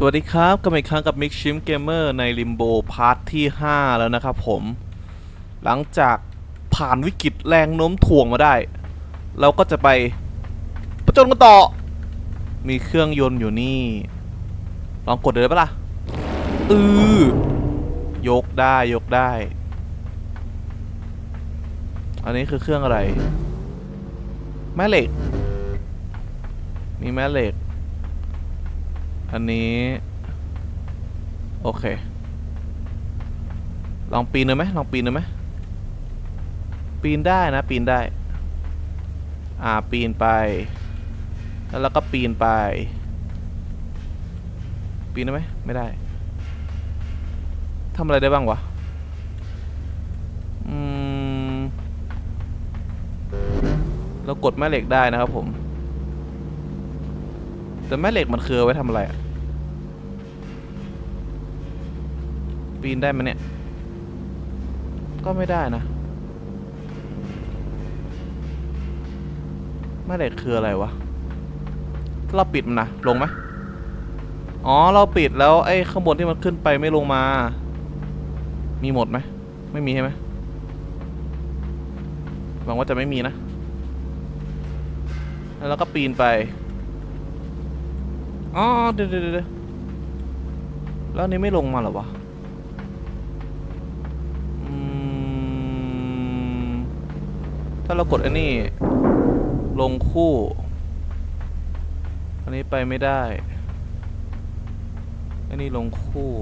สวัสดีครับกลับมาอีกครั้งกับมิกชิมเกมเมอร์ในริมโบพาร์ทที่ 5 แล้วนะครับผม หลังจากผ่านวิกฤตแรงโน้มถ่วงมาได้ เราก็จะไปประจนกันต่อ มีเครื่องยนต์อยู่นี่ ลองกดเลยได้ปะล่ะ อือยกได้ยกได้ อันนี้คือเครื่องอะไร แม่เหล็ก มีแม่เหล็ก อันนี้ โอเค ลองปีนเลยไหมลองปีนเลยไหมปีนได้นะ ปีนได้ อ่า ปีนไป แล้วเราก็ปีนไป ปีนได้ไหมไม่ได้ทำอะไรได้บ้างวะ อืม เรากดแม่เหล็กได้นะครับผม แต่แม่เหล็กมันคือเอาไว้ทำอะไรอะปีนได้ไหมเนี่ย ก็ไม่ได้นะแม่เหล็กคืออะไรวะ เราปิดมันนะลงไหมอ๋อ เราปิดแล้วไอ้ข้างบนที่มันขึ้นไปไม่ลงมา มีหมดไหม ไม่มีใช่ไหมหวังว่าจะไม่มีนะ แล้วก็ปีนไป อ๋อเดี๋ยวเดี๋ยวเดี๋ยวแล้วนี้ไม่ลงมาหรอวะอถ้าเรากดอันนี้ ลงคู่ อันนี้ไปไม่ได้ อันนี้ลงคู่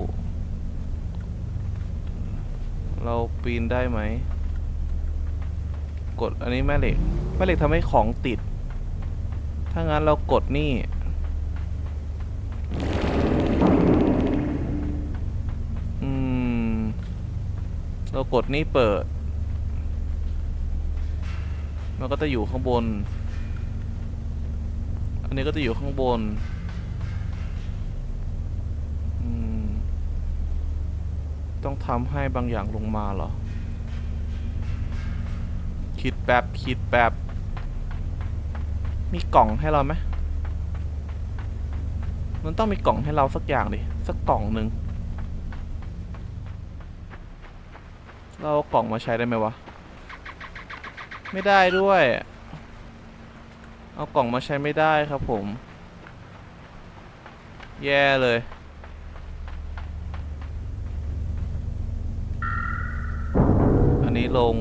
เราปีนได้ไหม กดอันนี้แม่เหล็ก แม่เหล็กทำให้ของติด ถ้างั้นเรากดนี่ อืม เรากดนี่เปิด มันก็จะอยู่ข้างบน อันนี้ก็จะอยู่ข้างบนต้องทำให้บางอย่างลงมาเหรอ คิดแป๊บคิดแป๊บมีกล่องให้เราไหมมันต้องมีกล่องให้เราสักอย่างดิ สักกล่องหนึ่ง เรากล่องมาใช้ได้ไหมวะ ไม่ได้ด้วย เอากล่องมาใช้ไม่ได้ครับผม แย่เลย อันนี้ลง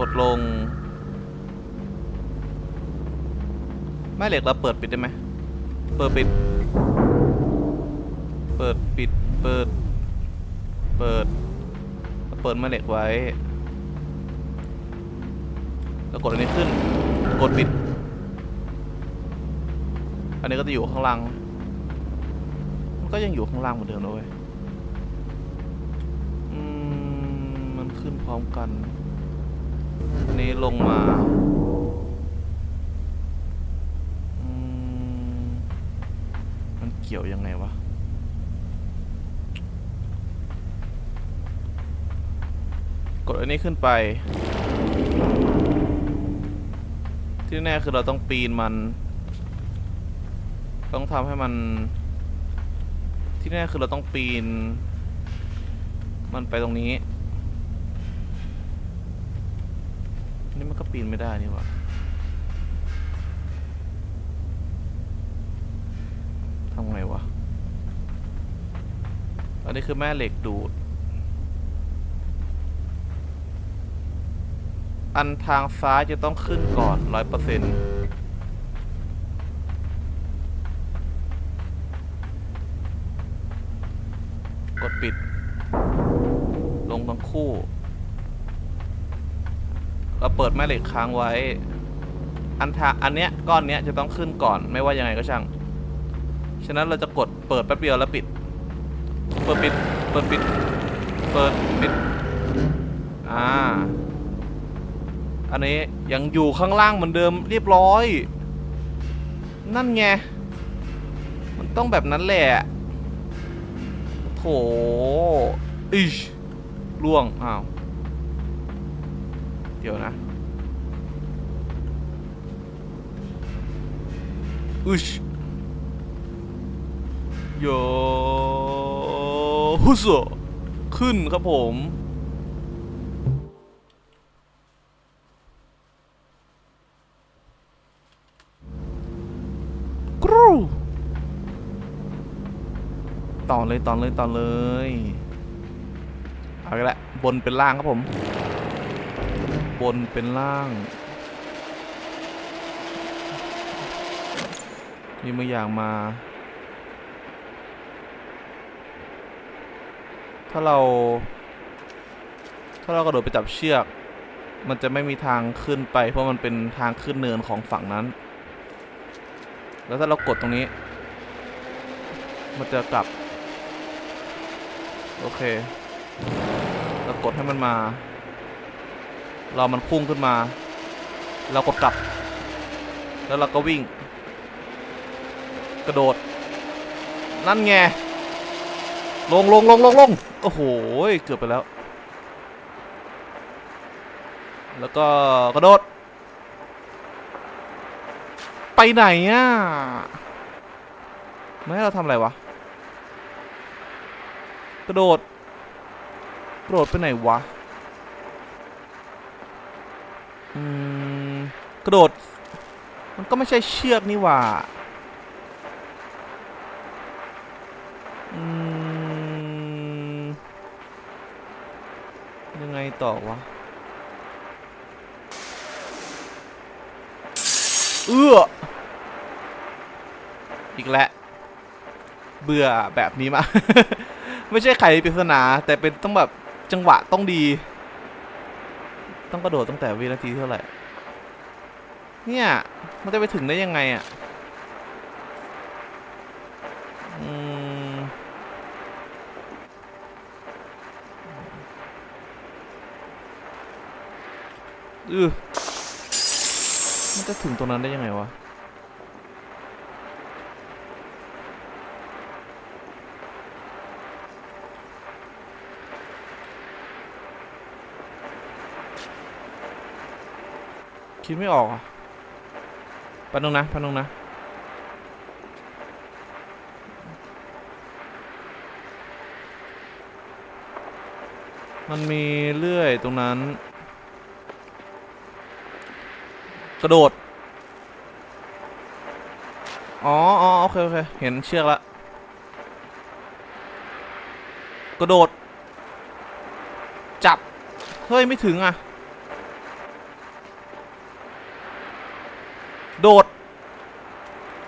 กดลงแม่เหล็กเราเปิดปิดได้ไหม เปิดปิด เปิดปิด เปิด เปิด เปิดแม่เหล็กไว้ แล้วกดอันนี้ขึ้น กดปิด อันนี้ก็จะอยู่ข้างล่าง มันก็ยังอยู่ข้างล่างเหมือนเดิมนะเว้ยอืมมันขึ้นพร้อมกัน อันนี้ลงมาอืมมันเกี่ยวยังไงวะ กดอันนี้ขึ้นไป ที่แน่คือเราต้องปีนมัน ต้องทำให้มัน ที่แน่คือเราต้องปีน มันไปตรงนี้ นี่มัน ก็ปีนไม่ได้นี่หว่าทำไงวะ อันนี้คือแม่เหล็กดูด อันทางซ้ายจะต้องขึ้นก่อนร้อยเปอร์เซ็นต์กดปิด ลงทั้งคู่ เราเปิดแม่เหล็กค้างไว้ อันทางอันเนี้ยก้อนเนี้ยจะต้องขึ้นก่อน ไม่ว่ายังไงก็ช่าง ฉะนั้นเราจะกดเปิดแป๊บเดียวแล้วปิด เปิดปิด เปิดปิด เปิดปิด อ่า อันนี้ยังอยู่ข้างล่างเหมือนเดิมเรียบร้อย นั่นไง มันต้องแบบนั้นแหละ โถอิชล่วง อ้าว เดี๋ยวนะอุชโยฮุสขึ้นครับผมกรูต่อเลยต่อเลยต่อเลย เอาละบนเป็นล่างครับผม บนเป็นล่าง มีมืออย่างมา ถ้าเรา ถ้าเรากระโดดไปจับเชือก มันจะไม่มีทางขึ้นไป เพราะมันเป็นทางขึ้นเนินของฝั่งนั้น แล้วถ้าเรากดตรงนี้ มันจะกลับ โอเค เรากดให้มันมา เรามันพุ่งขึ้นมา เรากดกลับ แล้วเราก็วิ่ง กระโดด นั่นไง ลงลงลงลงลงโอ้โห เกือบไปแล้ว แล้วก็กระโดด ไปไหนอะ ไม่ให้เราทำอะไรวะ กระโดด กระโดดไปไหนวะ กระโดด มันก็ไม่ใช่เชือกนี่หว่าอืมยังไงต่อวะ เอื้อ อีกแล้ว เบื่อแบบนี้มา ไม่ใช่ไขปริศนา แต่เป็นต้องแบบจังหวะต้องดี ต้องกระโดดตั้งแต่วินาทีเท่าไหร่ เนี่ย มันจะไปถึงได้ยังไงอะอืมอือมันจะถึงตรงนั้นได้ยังไงวะ คิดไม่ออกอะปันนึงนะปันนึงนะ มันมีเลื่อยตรงนั้น กระโดด อ๋ออ๋อโอเค โอเค เห็นเชือกละ กระโดด จับ เฮ้ย ไม่ถึงอะ โดด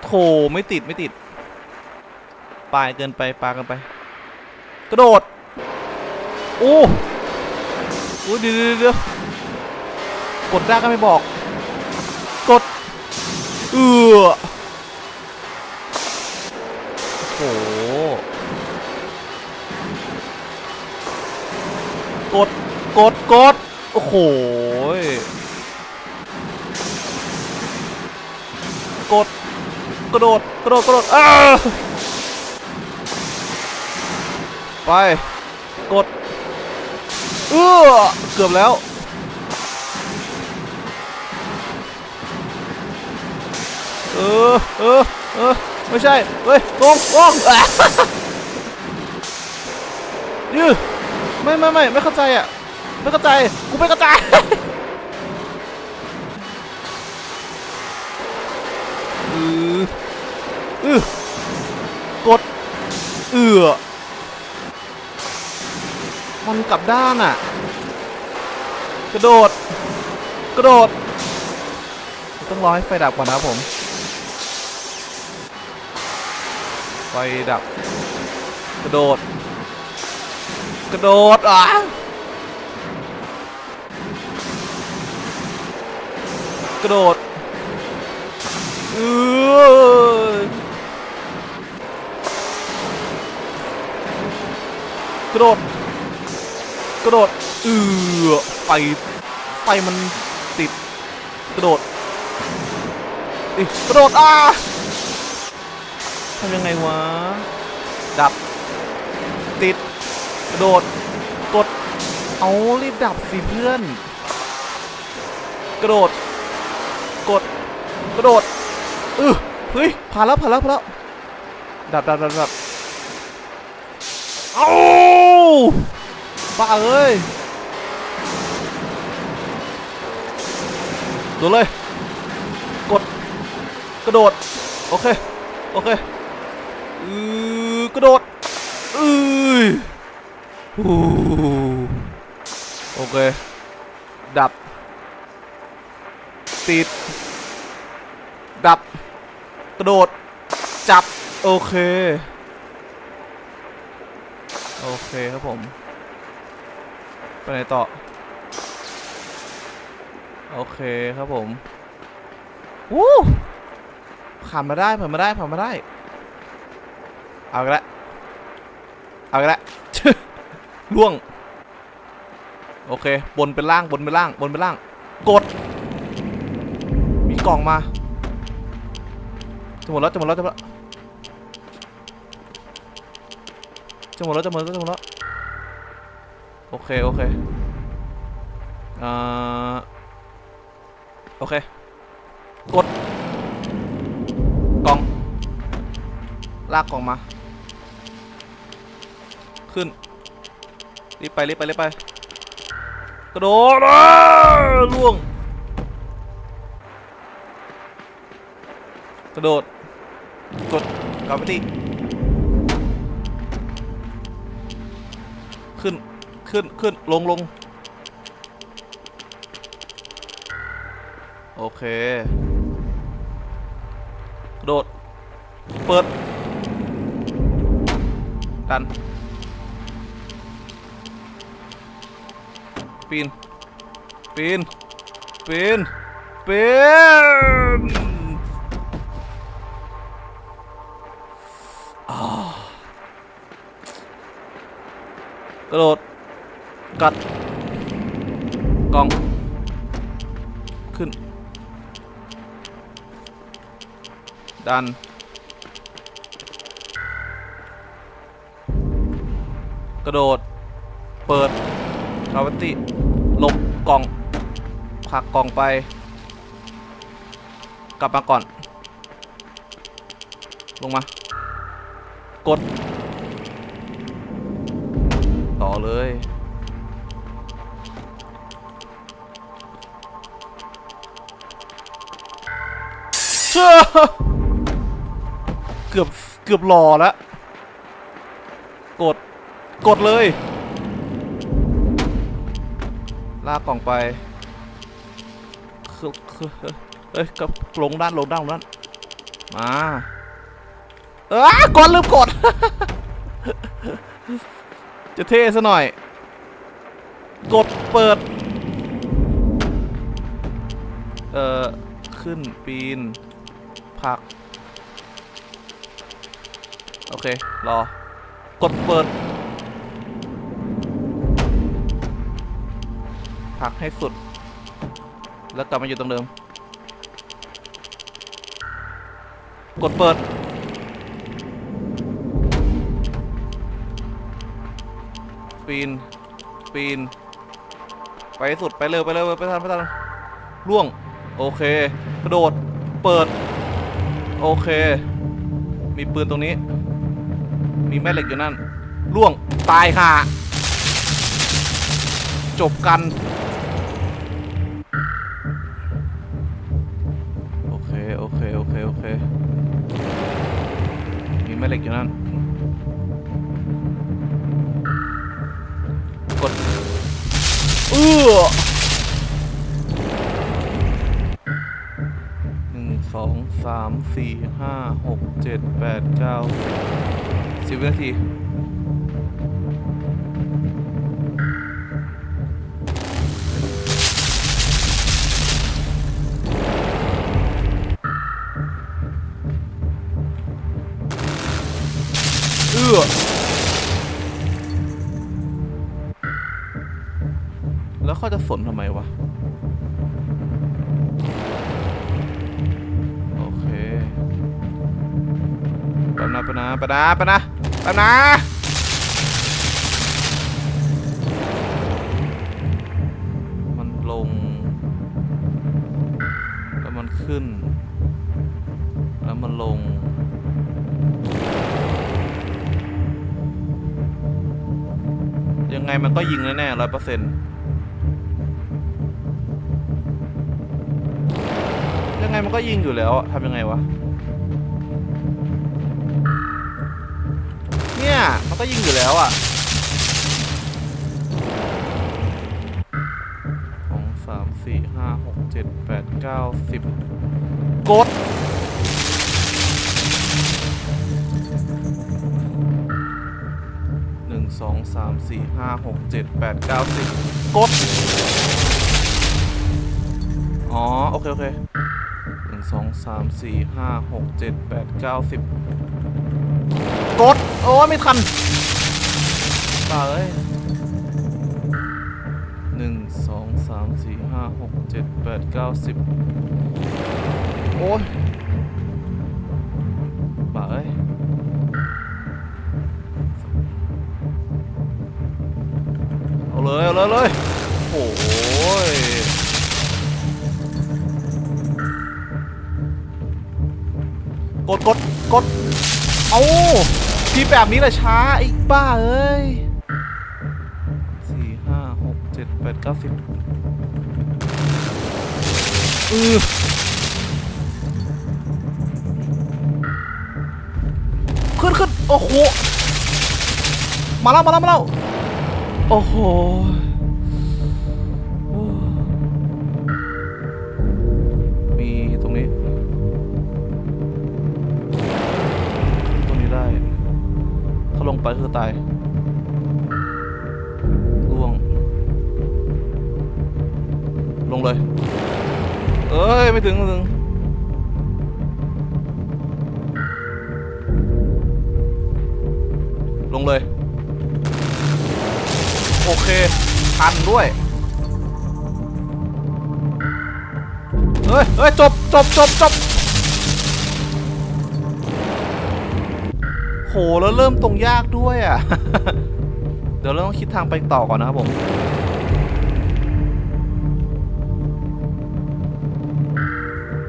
โถไม่ติดไม่ติดปลายเกินไปปลาเกินไป กระโดด โอ้โอ้เดี๋ยวเดี๋ยวกดได้ก็ไม่บอก กด เอือโอ้โหกด กด กด โอ้โห กดกระโดดกระโดดกระโดดอ้าไปกดเออเกือบแล้วเออเออเออไม่ใช่เฮ้ยลงลงอะยือไม่ไม่ไม่ไม่เข้าใจอะไม่เข้าใจกูไม่เข้าใจ อือกด เอือมันกลับด้านอะ กระโดด กระโดด ต้องรอให้ไฟดับก่อนนะผม ไฟดับ กระโดด กระโดดอะกระโดดเออ กระโดดกระโดดเอือไฟไฟมันติดกระโดดอิกระโดดอ่าทำยังไงวะ ดับ ติด กระโดด กด เอารีบดับสิเพื่อน กระโดด กด กระโดดเออเฮ้ยผ่านแล้วผ่านแล้วผ่านแล้ว ดับดับดับดับเอา บ้าเอ้ยโดดเลย กด กระโดด โอเค โอเคอือกระโดดอือโอเค ดับ ติด ดับ กระโดด จับ โอเค โอเคครับผม ไปไหนต่อ โอเคครับผมวู้ผ่านมาได้ผ่านมาได้ผ่านมาได้ เอากล้วเอากล้วล่วง โอเค บนเป็นล่างบนเป็นล่างบนเป็นล่าง กด มีกล่องมาจะหมดแล้วจะหมดแล้วจะหมดแล้ว จะหมดแล้วจะหมดแล้วจะหมดแล้วโอเคโอเคอ่าโอเค กดกล่อง ลากกล่องมา ขึ้น รีบไปรีบไปรีบไป กระโดดล่วง กระโดด กดกลับไปที่ ขึ้นขึ้นขึ้นลงลงโอเค โดด เปิด ดัน ปีน ปีน ปีน ปีน กระโดดกัดกล่อง ขึ้น ดัน กระโดด เปิดคาวิติหลบกล่องผักกล่องไป กลับมาก่อน ลงมา กด ต่อเลยเชื่อเกือบเกือบหล่อแล้วกดกดเลย ลากกล่องไปคือคือเอ้ยกับลงด้านลงด้านลงด้านมาเออกดลืมกด จะเท่ซะหน่อย กดเปิด เอ่อ ขึ้นปีน ผัก โอเค รอ กดเปิด ผักให้สุด แล้วกลับมาอยู่ตรงเดิม กดเปิด ปีน ปีน ไปสุด ไปเร็ว ไปเร็ว ไปทัน ไปทัน ล่วง โอเค กระโดด เปิด โอเค มีปืนตรงนี้ มีแม่เหล็กอยู่นั่น ล่วง ตายห่าจบกัน โอเค โอเค โอเค โอเค มีแม่เหล็กอยู่นั่น เออหนึ่งสองสามสี่ห้าหกเจ็ดแปดเก้าสิบวินาที ปนะปนะปนะปนะมันลง แล้วมันขึ้น แล้วมันลงยังไงมันก็ยิงแน่ๆร้อยเปอร์เซ็นต์ยังไงมันก็ยิงอยู่แล้วทำยังไงวะ เนี่ยมันก็ยิงอยู่แล้วอะสองสามสี่ห้าหกเจ็ดแปดเก้าสิบกดหนึ่งสองสามสี่ห้าหกเจ็ดแปดเก้าสิบกด อ๋อ โอเค โอเคหนึ่งสองสามสี่ห้าหกเจ็ดแปดเก้าสิบกด โอ้ไม่ทันตาเอ้ยหนึ่งสองสามสี่ห้าหกเจ็ดแปดเก้าสิบโอ้ยบ้าเอ้ยเอาเลยเอาเลยเลยโอ้ยกดกดกดเอา ทีแบบนี้แหละช้าไอ้บ้าเอ้ยสี่ห้าหกเจ็ดแปดเก้าสิบอือขึ้นขึ้นโอ้โห มาแล้วมาแล้วมาแล้ว โอ้โห งไปคือตายล่วง ลงเลย เอ้ย ไม่ถึงไม่ถึงลงเลย โอเคทันด้วย เฮ้ยเฮ้ยจบจบจบจบ โหแล้วเริ่มตรงยากด้วยอะ เดี๋ยวเราต้องคิดทางไปต่อก่อนนะครับผม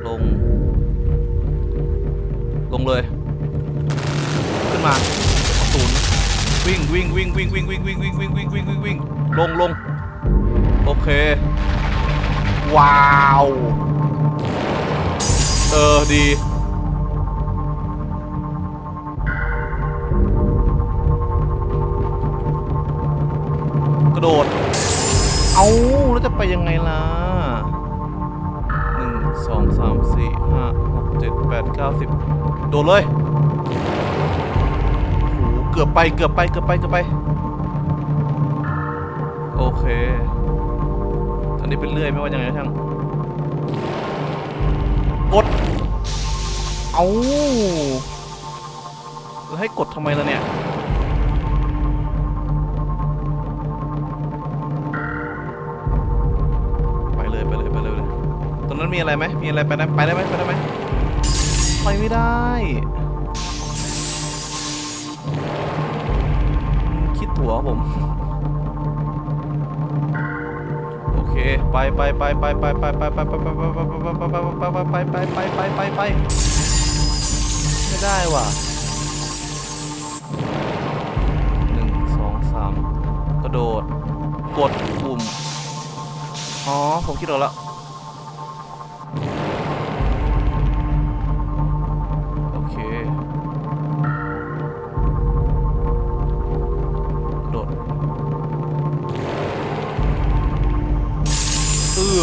ลง ลงเลย ขึ้นมาศูนย์วิ่งวิ่งวิ่งวิ่งวิ่งวิ่งวิ่งวิ่งวิ่งวิ่งวิ่งวิ่งวิ่งลงลงโอเค ว้าว เออ ดี โดด เอาแล้วจะไปยังไงล่ะหนึ่งสองสามสี่ห้าหกเจ็ดแปดเก้าสิบโดดเลยโอ้โหเกือบไปเกือบไปเกือบไปเกือบไป โอเคตอนนี้เป็นเรื่อยไม่ว่ายังไงก็ช่างกด เอาแล้วให้กดทำไมล่ะเนี่ย มีอะไรไหมมีอะไรไปได้ไปได้ไหมไปได้ไหมไปไม่ได้ คิดถั่วผม โอเค ไปไปไปไปไปไปไปไปไปไปไปไปไปไปไปไปไปไปไปไม่ได้ว่ะหนึ่งสองสามกระโดด กดปุ่ม อ๋อ ผมคิดออกแล้ว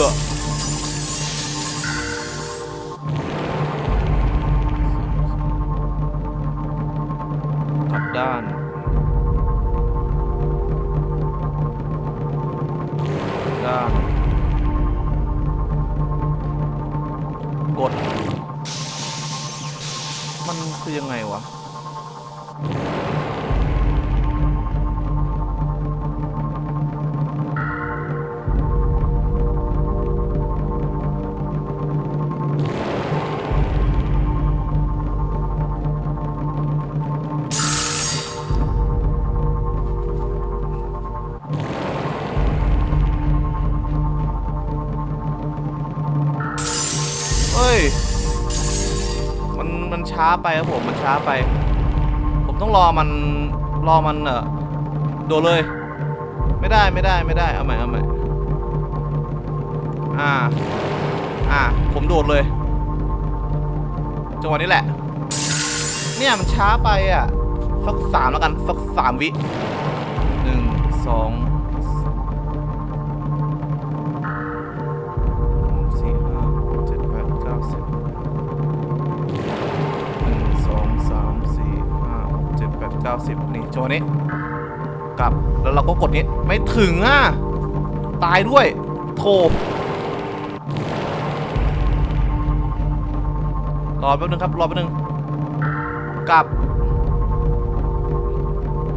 อื้อกลับด้าน ด้าน กด มันคือยังไงวะ ไปครับผมมันช้าไป ผมต้องรอมันรอมันเออโดดเลย ไม่ได้ไม่ได้ไม่ได้เอาใหม่เอาใหม่อ่าอ่าผมโดดเลยจังหวะนี้แหละ เนี่ยมันช้าไปอะสักสามแล้วกันสักสามวิหนึ่งสอง สิบนี่จังหวะนี้กลับแล้วเราก็กดนี้ไม่ถึงอะตายด้วยโถรอแป๊บนึงครับรอแป๊บนึงกลับ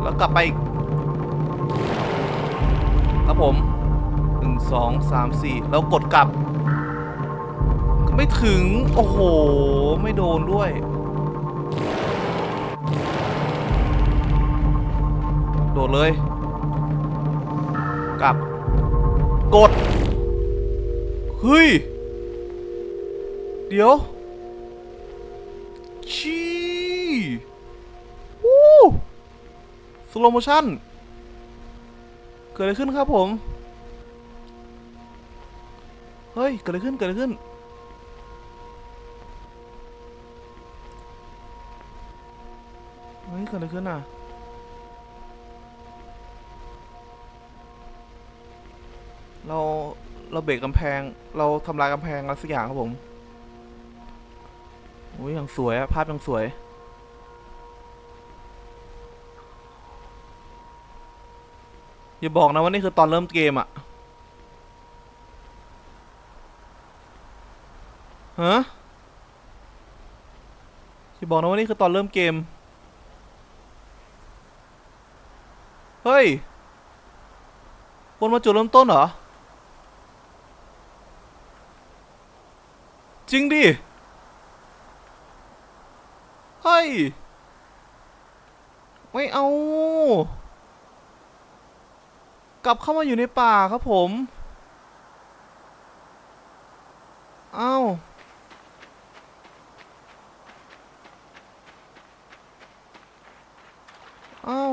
แล้วกลับไปครับผมหนึ่งสองสามสี่แล้วกดกลับ ไม่ถึง โอ้โห ไม่โดนด้วย ดเลย กลับ กด เฮ้ย เดี๋ยว ชีวู้สโลโมชั่น เกิดอะไรขึ้นครับผม เฮ้ย เกิดอะไรขึ้น เกิดอะไรขึ้นเฮ้ยเกิดอะไรขึ้นอะ เราเราเบรกกำแพง เราทำลายกำแพงอะไรสักอย่างครับผมโอ้ยยังสวยอะภาพยังสวย อย่าบอกนะว่านี่คือตอนเริ่มเกมอะฮะอย่าบอกนะว่านี่คือตอนเริ่มเกม เฮ้ยวนมาจุดเริ่มต้นเหรอ จริงดิ เฮ้ย ไม่เอา กลับเข้ามาอยู่ในป่าครับผม เอ้าเอ้า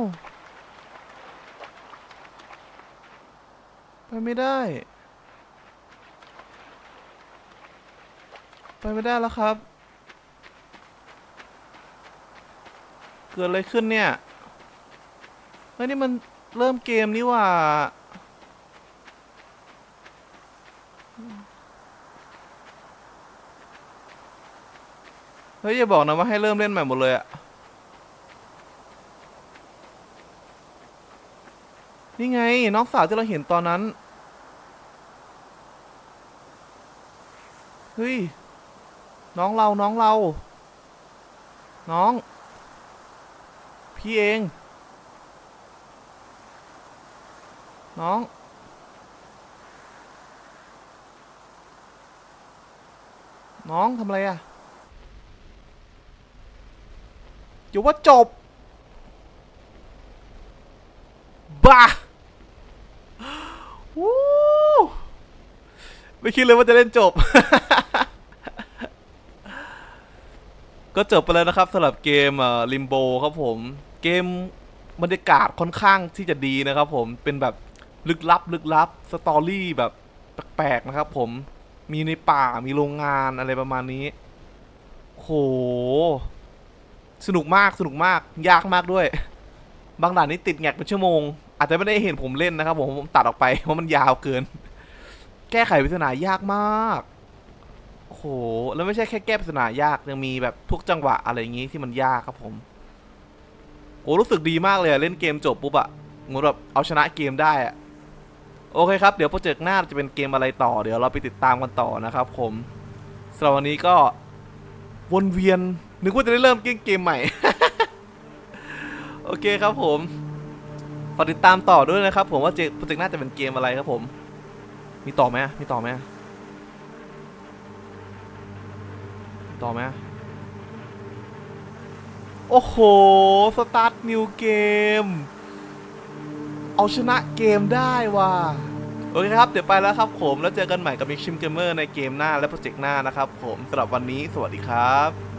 ไปไม่ได้ ไปไม่ได้แล้วครับ เกิดอะไรขึ้นเนี่ย เฮ้ยนี่มันเริ่มเกมนี่ว่า เฮ้ยอย่าบอกนะว่าให้เริ่มเล่นใหม่หมดเลยอะนี่ไง น้องสาวที่เราเห็นตอนนั้น เฮ้ย น้องเราน้องเรา น้อง พี่เอง น้อง น้องทำอะไรอะอยู่ว่าจบ บ้าวู้ไม่คิดเลยว่าจะเล่นจบ ก็จบไปแล้วนะครับสำหรับเกมลิมโบครับผม เกมบรรยากาศค่อนข้างที่จะดีนะครับผมเป็นแบบลึกลับ ลึกลับสตอรี่แบบแปลกๆนะครับผมมีในป่ามีโรงงานอะไรประมาณนี้โห สนุกมากสนุกมาก ยากมากด้วย บางด่านนี้ติดแงกเป็นชั่วโมง อาจจะไม่ได้เห็นผมเล่นนะครับผมผมตัดออกไปเพราะมันยาวเกิน แก้ไขปริศนายากมาก โอ้โห แล้วไม่ใช่แค่แก้ปริศนายาก ยังมีแบบทุกจังหวะอะไรอย่างงี้ที่มันยากครับผมโอ้รู้สึกดีมากเลยอะเล่นเกมจบปุ๊บอะเหมือนแบบเอาชนะเกมได้อะโอเคครับ เดี๋ยวโปรเจกต์หน้าจะเป็นเกมอะไรต่อ เดี๋ยวเราไปติดตามกันต่อนะครับผมสำหรับวันนี้ก็วนเวียน นึกว่าจะได้เริ่มเกมเกมใหม่ โอเคครับผมฝากติดตามต่อด้วยนะครับผมว่าเจโปรเจกต์หน้าจะเป็นเกมอะไรครับผม มีต่อไหมมีต่อไหม ต่อไหมโอ้โห สตาร์ทนิวเกม เอาชนะเกมได้ว่ะ โอเคครับ เดี๋ยวไปแล้วครับผม แล้วเจอกันใหม่กับมิกชิมเกมเมอร์ในเกมหน้าและโปรเจกต์หน้านะครับผมสำหรับวันนี้สวัสดีครับ